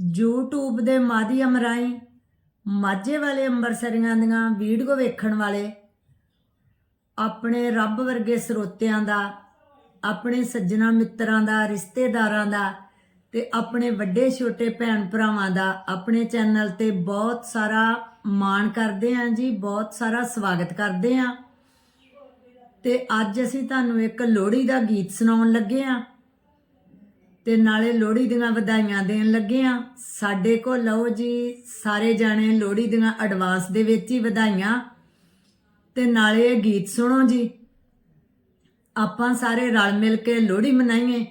YouTube ਦੇ ਮਾਧਿਅਮ ਰਾਹੀਂ ਮਾਝੇ ਵਾਲੇ ਅੰਮ੍ਰਿਤਸਰੀਆਂ ਦੀਆਂ ਵੀਡੀਓ ਵੇਖਣ ਵਾਲੇ ਆਪਣੇ ਰੱਬ ਵਰਗੇ ਸਰੋਤਿਆਂ ਦਾ, ਆਪਣੇ ਸੱਜਣਾ ਮਿੱਤਰਾਂ ਦਾ, ਰਿਸ਼ਤੇਦਾਰਾਂ ਦਾ ਤੇ ਆਪਣੇ ਵੱਡੇ ਛੋਟੇ ਭੈਣ ਭਰਾਵਾਂ ਦਾ ਆਪਣੇ ਚੈਨਲ ਤੇ ਬਹੁਤ ਸਾਰਾ ਮਾਣ ਕਰਦੇ ਹਾਂ ਜੀ, ਬਹੁਤ ਸਾਰਾ ਸਵਾਗਤ ਕਰਦੇ ਹਾਂ। ਤੇ ਅੱਜ ਅਸੀਂ ਤੁਹਾਨੂੰ ਇੱਕ ਲੋਹੜੀ ਦਾ ਗੀਤ ਸੁਣਾਉਣ ਲੱਗੇ ਹਾਂ। ਤੇ ਨਾਲੇ ਲੋਹੜੀ ਦੀਆਂ ਵਧਾਈਆਂ ਦੇਣ ਲੱਗੇ ਆ। ਸਾਡੇ ਕੋਲ ਲਓ ਜੀ, ਸਾਰੇ ਜਾਣੇ ਲੋਹੜੀ ਦੀਆਂ ਐਡਵਾਂਸ ਦੇ ਵਿੱਚ ਹੀ ਵਧਾਈਆਂ। ਤੇ ਨਾਲੇ ਇਹ ਗੀਤ ਸੁਣੋ ਜੀ। ਆਪਾਂ ਸਾਰੇ ਰਲ ਮਿਲ ਕੇ ਲੋਹੜੀ ਮਨਾਈਏ।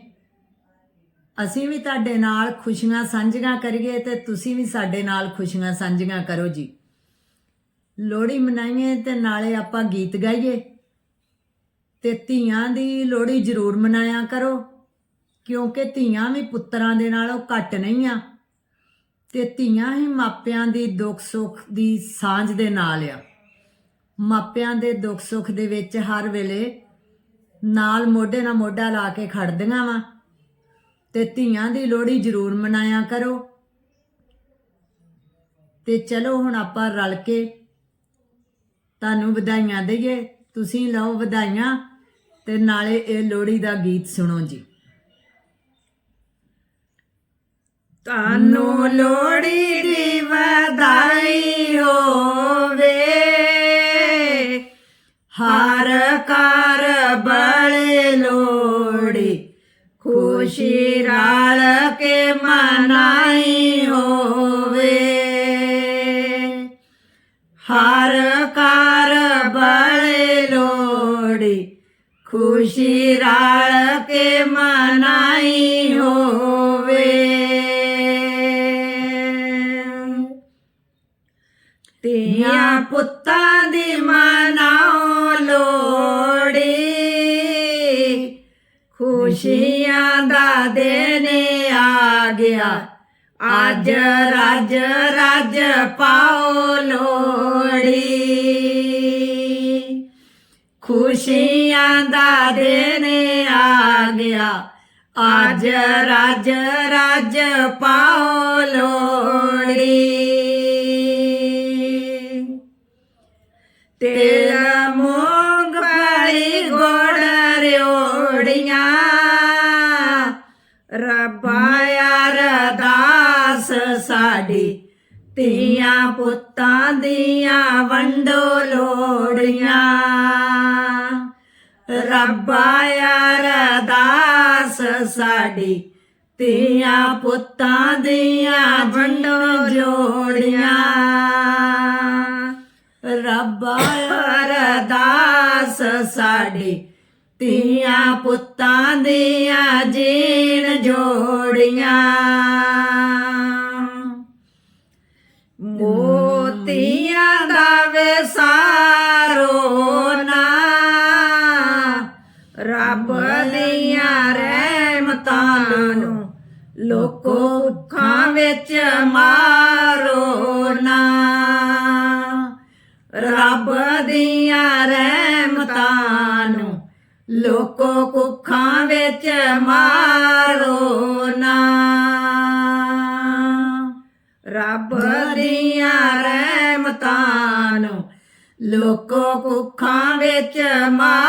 ਅਸੀਂ ਵੀ ਤੁਹਾਡੇ ਨਾਲ ਖੁਸ਼ੀਆਂ ਸਾਂਝੀਆਂ ਕਰੀਏ ਤੇ ਤੁਸੀਂ ਵੀ ਸਾਡੇ ਨਾਲ ਖੁਸ਼ੀਆਂ ਸਾਂਝੀਆਂ ਕਰੋ ਜੀ। ਲੋਹੜੀ ਮਨਾਈਏ ਤੇ ਨਾਲੇ ਆਪਾਂ ਗੀਤ ਗਾਈਏ। ਤੇ ਧੀਆਂ ਦੀ ਲੋਹੜੀ ਜ਼ਰੂਰ ਮਨਾਇਆ ਕਰੋ। ਕਿਉਂਕਿ ਧੀਆਂ ਵੀ ਪੁੱਤਰਾਂ ਦੇ ਨਾਲੋਂ ਘੱਟ ਨਹੀਂ ਆ। ਤੇ ਧੀਆਂ ਹੀ ਮਾਪਿਆਂ ਦੀ ਦੁੱਖ ਸੁੱਖ ਦੀ ਸਾਂਝ ਦੇ ਨਾਲ ਆ। ਮਾਪਿਆਂ ਦੇ ਦੁੱਖ ਸੁੱਖ ਦੇ ਵਿੱਚ ਹਰ ਵੇਲੇ ਨਾਲ ਮੋਢੇ ਨਾਲ ਮੋਢਾ ਲਾ ਕੇ ਖੜਦੀਆਂ ਵਾ। ਤੇ ਧੀਆਂ ਦੀ ਲੋਹੜੀ ਜ਼ਰੂਰ ਮਨਾਇਆ ਕਰੋ। ਤੇ ਚਲੋ ਹੁਣ ਆਪਾਂ ਰਲ ਕੇ ਤੁਹਾਨੂੰ ਵਧਾਈਆਂ ਦਈਏ। ਤੁਸੀਂ ਲਓ ਵਧਾਈਆਂ ਤੇ ਨਾਲੇ ਇਹ ਲੋਹੜੀ ਦਾ ਗੀਤ ਸੁਣੋ ਜੀ। ਤੁਹਾਨੂੰ ਲੋੜੀ ਦੀ ਵਧਾਈ ਹੋਵੇ। ਹਰ ਕਰ ਬੜੇ ਲੋਹੜੀ, ਖੁਸ਼ੀ ਰਲ ਕੇ ਮਨਾਈ ਹੋਵੇ। ਹਰ ਕਰ ਬੜੇ ਲੋੜੀ ਖੁਸ਼ੀ ਰਲ ਕੇ ਮਨਾਈ ਧੀਆਂ ਪੁੱਤਾਂ ਦੀ ਮਨਾਓ ਲੋੜੀ ਖੁਸ਼ੀਆਂ ਦਾ ਦਿਨ ਆ ਗਿਆ। ਅੱਜ ਰਾਜ ਰਾਜ ਪਾਓ ਲੋੜੀ ਖੁਸ਼ੀਆਂ ਦਾ ਦਿਨ ਆ ਗਿਆ। ਅੱਜ ਰਾਜ ਰਾਜ ਪਾਓ ਲੋੜੀ ਸਾਡੀ ਧੀਆਂ ਪੁੱਤਾਂ ਦੀਆਂ ਵੰਡੋ ਲੋੜੀਆਂ। ਰੱਬਾ ਅਰਦਾਸ ਸਾਡੀ ਧੀਆਂ ਪੁੱਤਾਂ ਦੀਆਂ ਵੰਡੋ ਜੋੜੀਆਂ ਰੱਬਾ ਅਰਦਾਸ ਸਾਡੀ ਧੀਆਂ ਪੁੱਤਾਂ ਦੀਆਂ ਜੀਣ ਜੋੜੀਆਂ। ਵਿੱਚ ਮਾਰੋ ਨਾ। ਰੱਬ ਦੀਆਂ ਰਹਿਮਤਾਂ ਨੂੰ ਲੋਕੋ ਕੁੱਖਾਂ ਵਿੱਚ ਮਾਰੋ ਨਾ। ਰੱਬ ਦੀਆਂ ਰਹਿਮਤਾਂ ਨੂੰ ਲੋਕੋ ਕੁੱਖਾਂ ਵਿੱਚ ਮਾਰੋ